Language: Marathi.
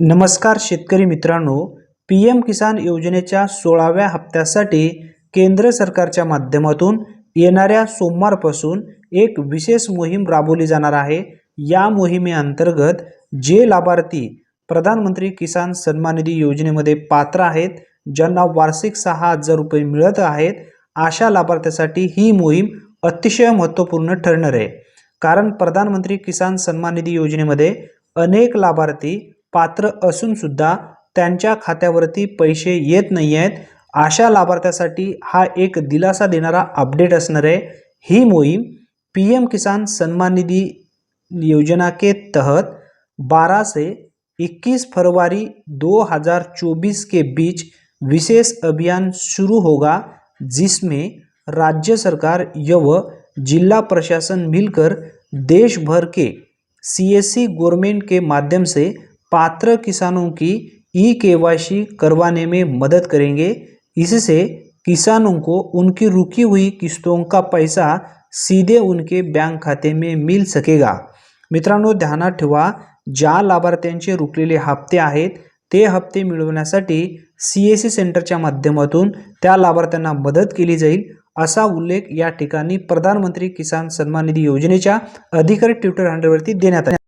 नमस्कार शेतकरी मित्रांनो पी एम किसान योजनेच्या सोळाव्या हप्त्यासाठी केंद्र सरकारच्या माध्यमातून येणाऱ्या सोमवारपासून एक विशेष मोहीम राबवली जाणार आहे. या मोहिमेअंतर्गत जे लाभार्थी प्रधानमंत्री किसान सन्मान निधी योजनेमध्ये पात्र आहेत ज्यांना वार्षिक सहा हजार रुपये मिळत आहेत अशा लाभार्थ्यासाठी ही मोहीम अतिशय महत्त्वपूर्ण ठरणार आहे. कारण प्रधानमंत्री किसान सन्मान निधी योजनेमध्ये अनेक लाभार्थी पात्र असून सुद्धा त्यांच्या खात्यावरती पैसे येत नाही आहेत. अशा लाभार्थ्यासाठी हा एक दिलासा देणारा अपडेट असणार आहे. ही मोहीम पी एम किसान सन्मान निधी योजना के तहत 12 से 21 फरवरी 2024 के बीच विशेष अभियान शुरू होगा जिसमें राज्य सरकार यव जिला प्रशासन मिलकर देश भर के सीएससी गवर्नमेंट के माध्यम से पात्र किसानों की ई के करवाने में मदद करेंगे। इससे किसानों को उनकी रुकी हुई किस्तों का पैसा सीधे उनके बैंक खाते में मिल सकेगा। मित्रांनो ध्यानात ठेवा ज्या लाभार्थ्यांचे रुकलेले हप्ते आहेत ते हप्ते मिळवण्यासाठी सी एस सी सेंटरच्या माध्यमातून त्या लाभार्थ्यांना मदत केली जाईल असा उल्लेख या ठिकाणी प्रधानमंत्री किसान सन्मान निधी योजनेच्या अधिकृत ट्विटर हँडलवरती देण्यात आला.